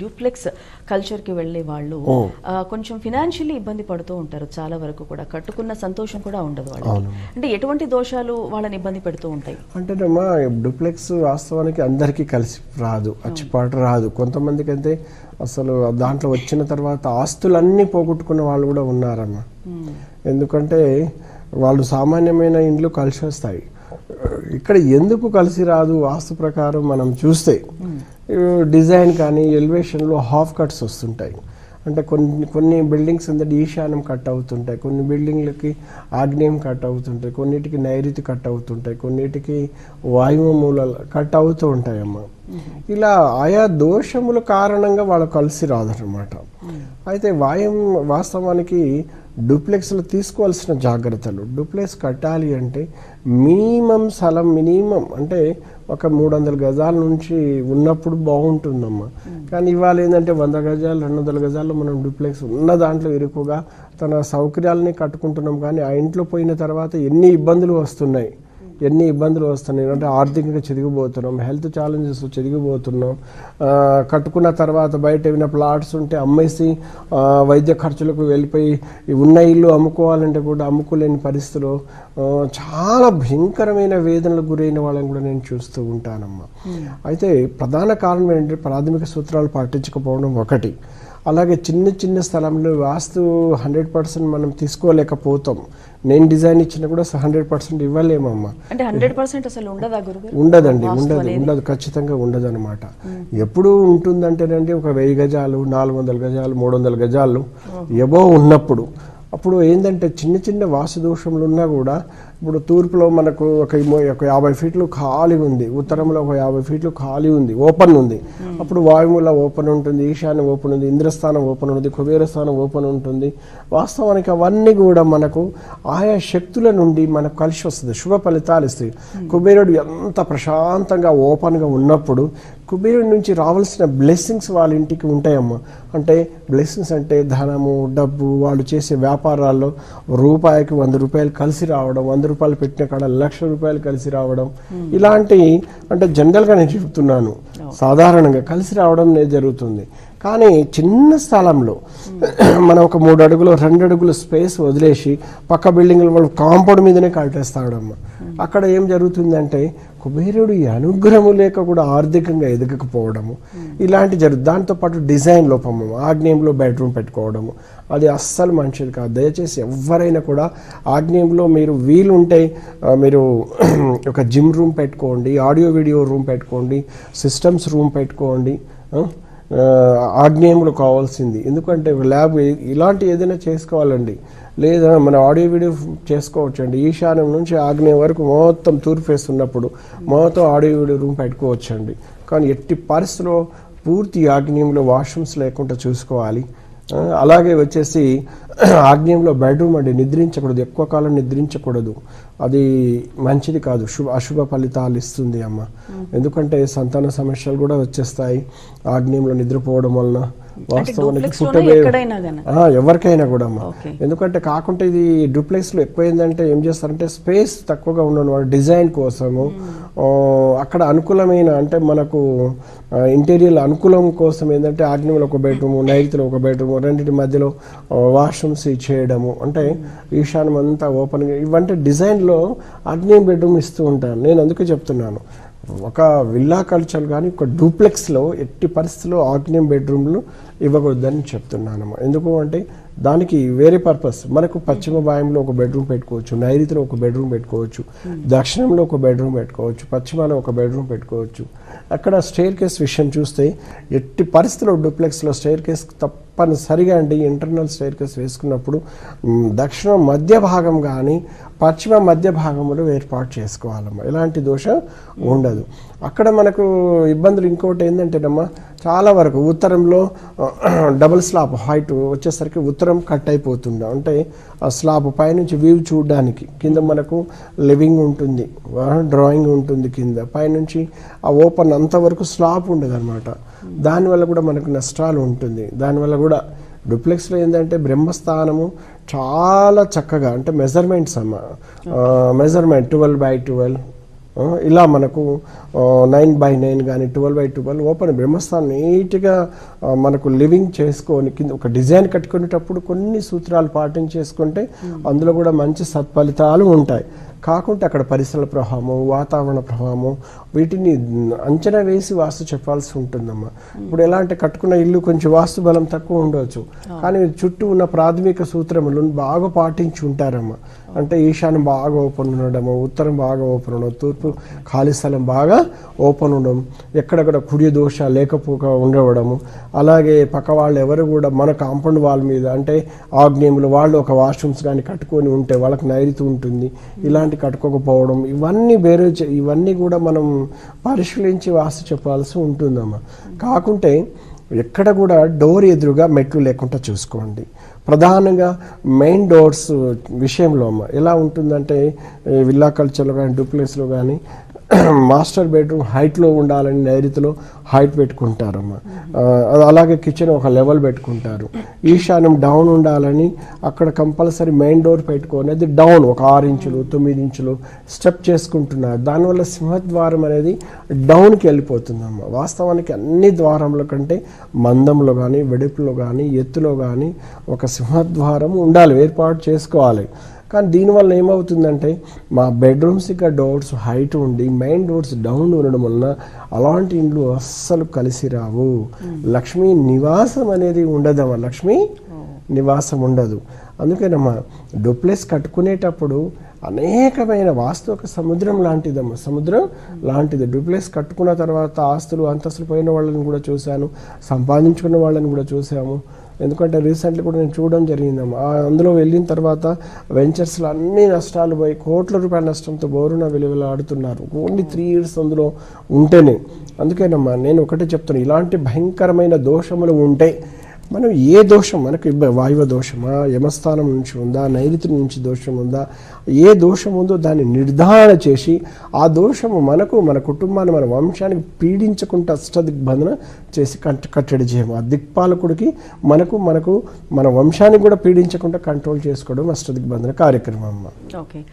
Duplex కల్చర్కి వెళ్ళే వాళ్ళు కొంచెం ఫినాన్షియల్లీ ఇబ్బంది పడుతూ ఉంటారు చాలా వరకు కూడా. కట్టుకున్న సంతోషం కూడా ఉండదు వాళ్ళకి. అంటే ఎటువంటి దోషాలు వాళ్ళని ఇబ్బంది పెడుతూ ఉంటాయి? అంటేనమ్మా డూప్లెక్స్ వాస్తవానికి అందరికీ కలిసి రాదు అచ్చిపాటు రాదు. కొంతమందికి అయితే అసలు దాంట్లో వచ్చిన తర్వాత ఆస్తులన్నీ పోగొట్టుకున్న వాళ్ళు కూడా ఉన్నారమ్మా. ఎందుకంటే వాళ్ళు సామాన్యమైన ఇండ్లు కలిసి వస్తాయి. ఇక్కడ ఎందుకు కలిసి రాదు వాస్తు ప్రకారం మనం చూస్తే డిజైన్ కానీ ఎలివేషన్లో హాఫ్ కట్స్ వస్తుంటాయి. అంటే కొన్ని కొన్ని బిల్డింగ్స్ ఏంటంటే ఈశాన్యం కట్ అవుతుంటాయి. కొన్ని బిల్డింగ్లకి ఆగ్నేయం కట్ అవుతుంటాయి. కొన్నిటికి నైరుతి కట్ అవుతుంటాయి. కొన్నిటికి వాయువు మూలాలు కట్ అవుతూ ఉంటాయమ్మా. ఇలా ఆయా దోషముల కారణంగా వాళ్ళు కలిసి రాదనమాట అయితే వాయం వాస్తవానికి డూప్లెక్స్లో తీసుకోవాల్సిన జాగ్రత్తలు. డూప్లెక్స్ కట్టాలి అంటే మినిమం స్థలం మినిమం అంటే ఒక మూడు వందల గజాల నుంచి ఉన్నప్పుడు బాగుంటుందమ్మా. కానీ ఇవాళ ఏంటంటే వంద గజాలు రెండు వందల గజాల్లో మనం డూప్లెక్స్ ఉన్న దాంట్లో ఇరుకుగా తన సౌకర్యాలని కట్టుకుంటున్నాం. కానీ ఆ ఇంట్లో పోయిన తర్వాత ఎన్ని ఇబ్బందులు వస్తున్నాయి. ఎన్ని ఇబ్బందులు వస్తున్నాయి అంటే ఆర్థికంగా చెదిగిపోతున్నాం హెల్త్ ఛాలెంజెస్ చెదిగిపోతున్నాం కట్టుకున్న తర్వాత బయట ఏమైనా ప్లాట్స్ ఉంటే అమ్మేసి వైద్య ఖర్చులకు వెళ్ళిపోయి ఉన్న ఇల్లు అమ్ముకోవాలంటే కూడా అమ్ముకోలేని పరిస్థితిలో చాలా భయంకరమైన వేదనలకు గురైన వాళ్ళని కూడా నేను చూస్తూ ఉంటానమ్మా. అయితే ప్రధాన కారణం ఏంటంటే ప్రాథమిక సూత్రాలు పాటించకపోవడం ఒకటి. అలాగే చిన్న చిన్న స్థలంలో వాస్తు హండ్రెడ్ పర్సెంట్ మనం తీసుకోలేకపోతాం. నేను డిజైన్ ఇచ్చినా కూడా హండ్రెడ్ పర్సెంట్ ఇవ్వలేమమ్మా. అంటే హండ్రెడ్ పర్సెంట్ అసలు ఉండదా గురుగారు? ఉండదండి ఉండదు ఉండదు ఖచ్చితంగా ఉండదు అనమాట ఎప్పుడు ఉంటుందంటేనండి ఒక వెయ్యి గజాలు నాలుగు వందల గజాలు మూడు వందల గజాలు ఎబో ఉన్నప్పుడు. అప్పుడు ఏంటంటే చిన్న చిన్న వాసు దోషములు ఉన్నా కూడా ఇప్పుడు తూర్పులో మనకు ఒక ఒక యాభై ఫీట్లు ఖాళీ ఉంది. ఉత్తరంలో ఒక యాభై ఫీట్లు ఖాళీ ఉంది. ఓపెన్ ఉంది. అప్పుడు వాయువుల ఓపెన్ ఉంటుంది. ఈశాన్యం ఓపెన్ ఉంది. ఇంద్రస్థానం ఓపెన్ ఉంది. కుబేరస్థానం ఓపెన్ ఉంటుంది. వాస్తవానికి అవన్నీ కూడా మనకు ఆయా శక్తుల నుండి మనకు కలిసి వస్తుంది. శుభ ఫలితాలు ఇస్తాయి. కుబేరుడు ఎంత ప్రశాంతంగా ఓపెన్గా ఉన్నప్పుడు కుబేరుడి నుంచి రావాల్సిన బ్లెస్సింగ్స్ వాళ్ళ ఇంటికి ఉంటాయమ్మా. అంటే బ్లెస్సింగ్స్ అంటే ధనము డబ్బు వాళ్ళు చేసే వ్యాపారాల్లో రూపాయికి వంద రూపాయలు కలిసి రావడం వంద రూపాయలు పెట్టిన కాడ లక్ష రూపాయలు కలిసి రావడం. ఇలాంటి అంటే జనరల్గా నేను చెప్తున్నాను. సాధారణంగా కలిసి రావడం జరుగుతుంది. కానీ చిన్న స్థలంలో మనం ఒక మూడు అడుగులు రెండు అడుగులు స్పేస్ వదిలేసి పక్క బిల్డింగ్లు వాళ్ళు కాంపౌండ్ మీదనే కట్టేస్తాడమ్మ అక్కడ ఏం జరుగుతుందంటే కుబేరుడు ఈ అనుగ్రహము లేక కూడా ఆర్థికంగా ఎదగకపోవడము ఇలాంటి జరుగుతుంది దాంతోపాటు డిజైన్ లోపము ఆగ్నేయంలో బెడ్రూమ్ పెట్టుకోవడము అది అస్సలు మంచిది కాదు. దయచేసి ఎవరైనా కూడా ఆగ్నేయంలో మీరు వీలుంటే మీరు ఒక జిమ్ రూమ్ పెట్టుకోండి ఆడియో వీడియో రూమ్ పెట్టుకోండి సిస్టమ్స్ రూమ్ పెట్టుకోండి ఆగ్నేయములు ఆగ్నేయంలో కావాల్సింది. ఎందుకంటే ల్యాబ్ ఇలాంటి ఏదైనా చేసుకోవాలండి. లేదా మన ఆడియో వీడియో చేసుకోవచ్చు అండి ఈశాన్యం నుంచి ఆగ్నేయం వరకు మొత్తం తూర్పేస్తున్నప్పుడు ఫేస్ ఉన్నప్పుడు మొత్తం ఆడియో వీడియో రూమ్ పెట్టుకోవచ్చు అండి కానీ ఎట్టి పరిస్థితిలో పూర్తి ఆగ్నేయంలో వాష్రూమ్స్ లేకుండా చూసుకోవాలి. అలాగే వచ్చేసి ఆగ్నేయంలో బెడ్రూమ్ అండి. నిద్రించకూడదు. ఎక్కువ కాలం నిద్రించకూడదు. అది మంచిది కాదు. శుభ అశుభ ఫలితాలు ఇస్తుంది అమ్మ. ఎందుకంటే సంతాన సమస్యలు కూడా వచ్చేస్తాయి. ఆగ్నేయంలో నిద్రపోవడం వలన వాస్తవానికి పుట్టబోయే ఎవరికైనా కూడా అమ్మా. ఎందుకంటే కాకుంటే ఇది డూప్లెక్స్లో ఎక్కువ ఏంటంటే ఏం చేస్తారంటే స్పేస్ తక్కువగా ఉన్న వాళ్ళ డిజైన్ కోసము ఆ, అక్కడ అనుకూలమైన అంటే మనకు ఇంటీరియర్ అనుకూలం కోసం ఏంటంటే ఆగ్నేయంలో ఒక బెడ్రూమ్ నైరుతిలో ఒక బెడ్రూమ్ రెండింటి మధ్యలో వాష్రూమ్స్ చేయడము. అంటే ఈశాన్యం అంతా ఓపెన్గా ఇవంటే డిజైన్లో ఆగ్నేయం బెడ్రూమ్ ఇస్తూ ఉంటాను. నేను అందుకే చెప్తున్నాను. ఒక విల్లా కల్చర్ కానీ ఒక డూప్లెక్స్లో ఎట్టి పరిస్థితుల్లో ఆగ్నేయం బెడ్రూమ్లు ఇవ్వకూడదని చెప్తున్నాను ఎందుకు అంటే దానికి వేరే పర్పస్ మనకు పశ్చిమ భాయంలో ఒక బెడ్రూమ్ పెట్టుకోవచ్చు నైరుతిలో ఒక బెడ్రూమ్ పెట్టుకోవచ్చు దక్షిణంలో ఒక బెడ్రూమ్ పెట్టుకోవచ్చు పశ్చిమలో ఒక బెడ్రూమ్ పెట్టుకోవచ్చు. అక్కడ స్టేర్ కేస్ విషయం చూస్తే ఎట్టి పరిస్థితుల్లో డూప్లెక్స్లో స్టేర్ కేస్ తప్పనిసరిగా అండి. ఇంటర్నల్ స్టేర్ కేస్ వేసుకున్నప్పుడు దక్షిణ మధ్య భాగం కానీ పశ్చిమ మధ్య భాగంలో ఏర్పాటు చేసుకోవాలమ్మా ఎలాంటి దోషం ఉండదు. అక్కడ మనకు ఇబ్బందులు ఇంకోటి ఏంటంటేనమ్మా చాలా వరకు ఉత్తరంలో డబుల్ స్లాబ్ హైట్ వచ్చేసరికి ఉత్తరం కట్ అయిపోతుండే. అంటే స్లాబ్ పైనుంచి వ్యూ చూడడానికి. కింద మనకు లివింగ్ ఉంటుంది. డ్రాయింగ్ ఉంటుంది కింద. పైనుంచి ఆ ఓపెన్ అంతవరకు స్లాబ్ ఉండదు అనమాట దానివల్ల కూడా మనకు నష్టాలు ఉంటుంది. దానివల్ల కూడా డూప్లెక్స్లో ఏంటంటే బ్రహ్మస్థానము చాలా చక్కగా అంటే మెజర్మెంట్స్ అమ్మ. Measurement twelve by twelve. ఇలా మనకు నైన్ బై నైన్ కానీ ట్వెల్వ్ బై ట్వెల్వ్ ఓపెన్ బ్రహ్మస్థానం నీట్గా మనకు లివింగ్ చేసుకొని కింద ఒక డిజైన్ కట్టుకునేటప్పుడు కొన్ని సూత్రాలు పాటించేసుకుంటే అందులో కూడా మంచి సత్ఫలితాలు ఉంటాయి. కాకుంటే అక్కడ పరిసరాల ప్రభావము వాతావరణ ప్రభావము వీటిని అంచనా వేసి వాస్తు చెప్పాల్సి ఉంటుందమ్మా. ఇప్పుడు ఎలా అంటే కట్టుకున్న ఇల్లు కొంచెం వాస్తు బలం తక్కువ ఉండవచ్చు కానీ చుట్టూ ఉన్న ప్రాథమిక సూత్రములను బాగా పాటించి ఉంటారమ్మా. అంటే ఈశాన్యం బాగా ఓపెన్ ఉండడము ఉత్తరం బాగా ఓపెన్ ఉండడం తూర్పు ఖాళీ స్థలం బాగా ఓపెన్ ఉండడం ఎక్కడెక్కడ కుడి దోష లేకపోక ఉండవడము. అలాగే పక్క వాళ్ళు ఎవరు కూడా మన కాంపౌండ్ వాల్ మీద అంటే ఆగ్నేయంలో వాళ్ళు ఒక వాష్రూమ్స్ కానీ కట్టుకొని ఉంటే వాళ్ళకి నైరుతి ఉంటుంది. ఇలాంటి కట్టుకోకపోవడం ఇవన్నీ వేరే ఇవన్నీ కూడా మనం పరిశీలించి వాస్తు చెప్పాల్సి ఉంటుందమ్మా. కాకుంటే ఎక్కడ కూడా డోర్ ఎదురుగా మెట్లు లేకుండా చూసుకోండి. ప్రధానంగా మెయిన్ డోర్స్ విషయంలో అమ్మ. ఎలా ఉంటుందంటే విల్లా కల్చర్లో కానీ డూప్లెక్స్లో కానీ మాస్టర్ బెడ్రూమ్ హైట్లో ఉండాలని నైరుతిలో హైట్ పెట్టుకుంటారమ్మ అలాగే కిచెన్ ఒక లెవెల్ పెట్టుకుంటారు. ఈశాన్యం డౌన్ ఉండాలని అక్కడ కంపల్సరీ మెయిన్ డోర్ పెట్టుకునేది డౌన్ ఒక ఆరు ఇంచులు తొమ్మిది ఇంచులు స్టెప్ చేసుకుంటున్నారు. దానివల్ల సింహద్వారం అనేది డౌన్కి వెళ్ళిపోతుందమ్మ. వాస్తవానికి అన్ని ద్వారముల కంటే మందంలో కానీ వెడుపులో కానీ ఎత్తులో కానీ ఒక సింహద్వారం ఉండాలి ఏర్పాటు చేసుకోవాలి. కానీ దీనివల్ల ఏమవుతుందంటే మా బెడ్రూమ్స్ ఇక డోర్స్ హైట్ ఉండి మెయిన్ డోర్స్ డౌన్ ఉండడం వలన అలాంటి ఇండ్లు అస్సలు కలిసి రావు. లక్ష్మీ నివాసం అనేది ఉండదమ్మా లక్ష్మీ నివాసం ఉండదు. అందుకేనమ్మా డూప్లెక్స్ కట్టుకునేటప్పుడు అనేకమైన వాస్తు ఒక సముద్రం లాంటిదమ్మా. సముద్రం లాంటిది. డూప్లెక్స్ కట్టుకున్న తర్వాత ఆస్తులు అంతస్తులు పోయిన వాళ్ళని కూడా చూశాను. సంపాదించుకున్న వాళ్ళని కూడా చూసాము ఎందుకంటే రీసెంట్లీ కూడా నేను చూడడం జరిగిందమ్మా. అందులో వెళ్ళిన తర్వాత వెంచర్స్లో అన్ని నష్టాలు పోయి కోట్ల రూపాయల నష్టంతో బోరున విలువలాడుతున్నారు ఓన్లీ త్రీ ఇయర్స్ అందులో ఉంటేనే. అందుకేనమ్మా నేను ఒకటే చెప్తాను ఇలాంటి భయంకరమైన దోషములు ఉంటే మనం ఏ దోషం? మనకు వాయువ దోషమా? యమస్థానం నుంచి ఉందా? నైరుతి నుంచి దోషం ఉందా? ఏ దోషం ఉందో దాన్ని నిర్ధారణ చేసి ఆ దోషము మనకు మన కుటుంబాన్ని మన వంశానికి పీడించకుండా అష్టదిగ్బంధన చేసి కట్ కట్టడి చేయము. ఆ దిక్పాలకుడికి మనకు మనకు మన వంశానికి కూడా పీడించకుండా కంట్రోల్ చేసుకోవడం అష్టదిగ్బంధన కార్యక్రమం అమ్మ. ఓకే.